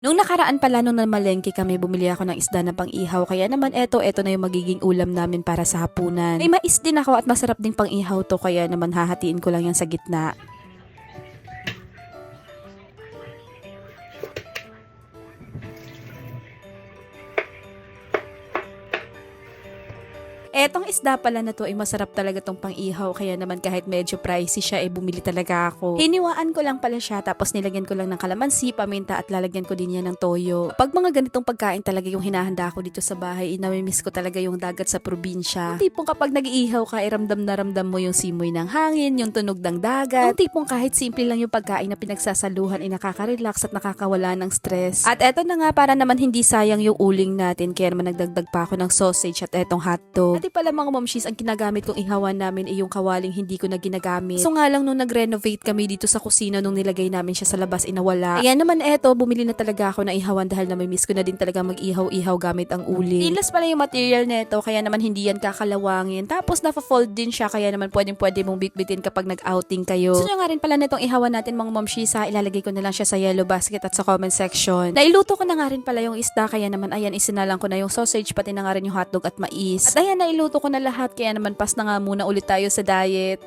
Nung nakaraan pala nung namalengke kami, bumili ako ng isda na pang-ihaw. Kaya naman eto, eto na yung magiging ulam namin para sa hapunan. May mais din ako at masarap ding pang-ihaw to. Kaya naman hahatiin ko lang yan sa gitna. Etong isda pala na to ay masarap talaga tong pang-ihaw kaya naman kahit medyo pricey siya ay bumili talaga ako. Hiniwaan ko lang pala siya tapos nilagyan ko lang ng kalamansi, paminta at lalagyan ko din yan ng toyo. Pag mga ganitong pagkain talaga yung hinahanda ko dito sa bahay, inamimiss ko talaga yung dagat sa probinsya. Yung tipong kapag nag-iihaw ka, ay ramdam na ramdam mo yung simoy ng hangin, yung tunog ng dagat. Yung tipong kahit simple lang yung pagkain na pinagsasaluhan ay nakaka-relax at nakakawala ng stress. At eto na nga para naman hindi sayang yung uling natin kaya naman nagdagdag pa ako ng sausage at etong hotdog. Dati pala mga momshies, ang ginagamit kong ihawan namin ay yung kawaling hindi ko na ginagamit. So nga lang nung nag-renovate kami dito sa kusina nung nilagay namin siya sa labas inawala. Ayan naman eto, bumili na talaga ako ng ihawan dahil na may miss ko na din talaga mag-ihaw-ihaw gamit ang uling. Stainless pala yung material neto kaya naman hindi yan kakalawangin. Tapos nafa-fold din siya kaya naman pwedeng pwede mong bitbitin kapag nag-outing kayo. Nyo nga rin pala netong ihawan natin mga momshies ha, ilalagay ko na lang siya sa yellow basket at sa comment section. Nailuto ko na nga rin pala yung isda kaya naman ayan isinalang ko na yung sausage pati na nga rin yung hotdog at mais. At ayan nailuto ko na lahat kaya naman pas na nga muna ulit tayo sa diet.